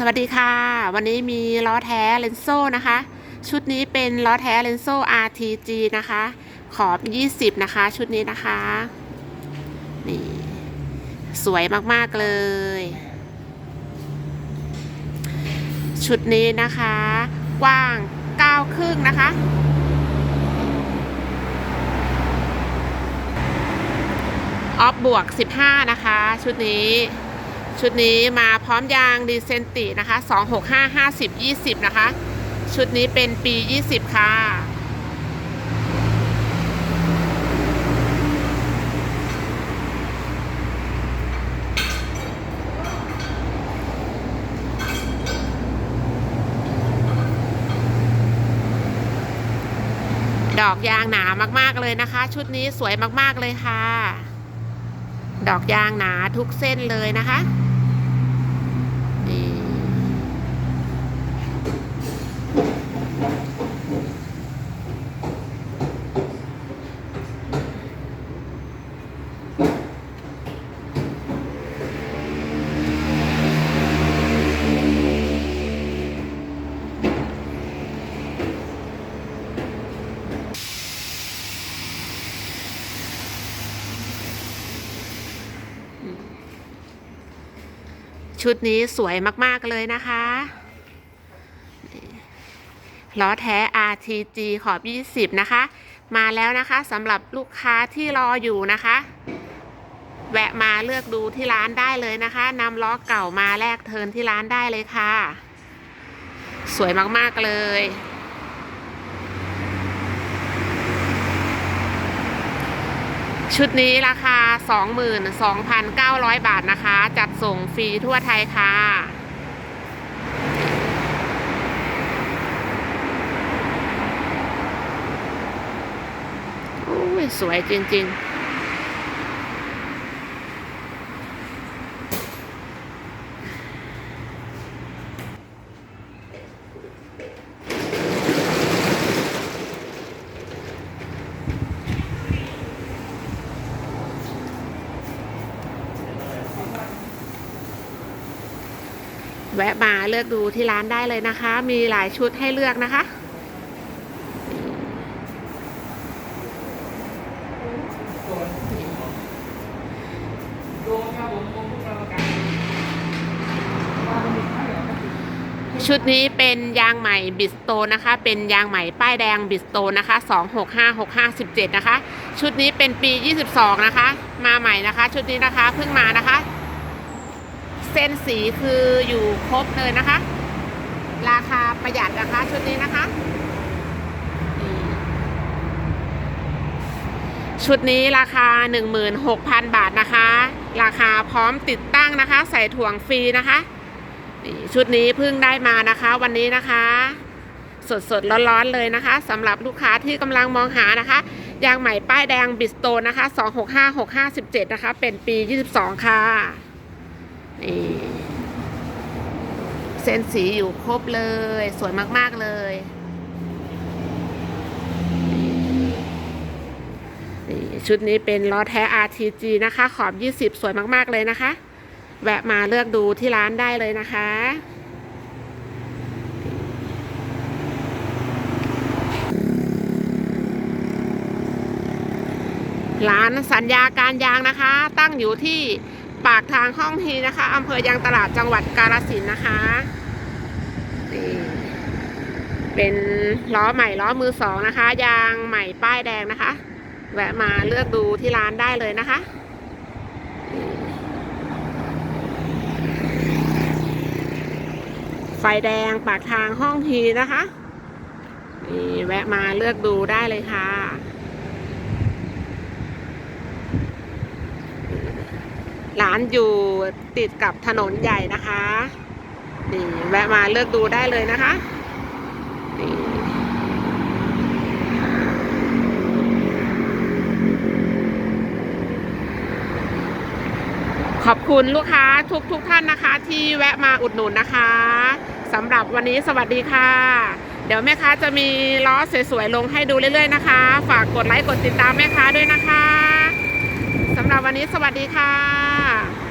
สวัสดีค่ะ วันนี้มีล้อแท้เลนโซ่นะคะ ชุดนี้เป็นล้อแท้เลนโซ่ RTG นะคะ ขอบ 20 นะคะ ชุดนี้นะคะ นี่ สวยมาก ๆ เลย ชุดนี้นะคะ กว้าง 9 ครึ่งนะคะ ออฟบวก 15 นะคะ ชุดนี้ ชุดนี้มาพร้อมยางดีเซนตินะคะ 265 50 20 นะคะ ชุดนี้เป็นปี 20 ค่ะ ดอกยางหนามากๆเลยนะคะ ชุดนี้สวยมากๆเลยค่ะดอกยางหนาทุกเส้นเลยนะคะ ชุดนี้สวยมากๆเลยนะคะล้อแท้ RTG ขอบ 20 นะคะ มาแล้วนะคะสำหรับลูกค้าที่รออยู่นะคะ แวะมาเลือกดูที่ร้านได้เลยนะคะนำล้อเก่ามาแลกเทิร์นที่ร้านได้เลยค่ะ สวยมากๆเลย ชุดนี้ราคา 22,900 บาทนะคะ จัดส่งฟรีทั่วไทยค่ะโอ้ย สวยจริง ๆ แวะมาเลือกดูที่ร้านได้เลยนะคะ มีหลายชุดให้เลือกนะคะ ชุดนี้เป็นยางใหม่บิสโตนะคะ เป็นยางใหม่ป้ายแดงบิสโตนะคะ 265657 นะคะ ชุดนี้เป็นปี 22 นะคะ มาใหม่นะคะ ชุดนี้นะคะเพิ่งมานะคะ เส้นสีคืออยู่ครบเลยนะคะ ราคาประหยัดนะคะชุดนี้นะคะ ชุดนี้ราคา 16,000 บาทนะคะ ราคาพร้อมติดตั้งนะคะ ใส่ถ่วงฟรีนะคะชุดนี้เพิ่งได้มานะคะ วันนี้นะคะ สดสดร้อนๆเลยนะคะสำหรับลูกค้าที่กำลังมองหานะคะยางใหม่ป้ายแดงบิสโตนะคะ 265657 นะคะ เป็นปี 22 ค่ะ นี่เส้นสีอยู่ครบเลย สวยมากๆเลยนี่ชุดนี้เป็นล้อแท้ RTG นะคะ ขอบ 20 สวยมาก ๆ เลยนะคะ แวะมาเลือกดูที่ร้านได้เลยนะคะ ร้านสัญญาการยางนะคะ ตั้งอยู่ที่ ปากทางห้องทีนะคะอำเภอยางตลาดจังหวัดกาฬสินธุ์นะคะนี่เป็นล้อใหม่ล้อมือสองนะคะ ยางใหม่ป้ายแดงนะคะ แวะมาเลือกดูที่ร้านได้เลยนะคะไฟแดงปากทางห้องทีนะคะนี่แวะมาเลือกดูได้เลยค่ะ ร้านอยู่ติดกับถนนใหญ่นะคะนี่แวะมาเลือกดูได้เลยนะคะนี่ขอบคุณลูกค้าทุกทุกๆท่านนะคะ ที่แวะมาอุดหนุนนะคะสำหรับวันนี้สวัสดีค่ะ เดี๋ยวแม่ค้าจะมีล้อสวยๆลงให้ดูเรื่อยๆนะคะ ฝากกดไลค์กดติดตามแม่ค้าด้วยนะคะ วันนี้สวัสดีค่ะ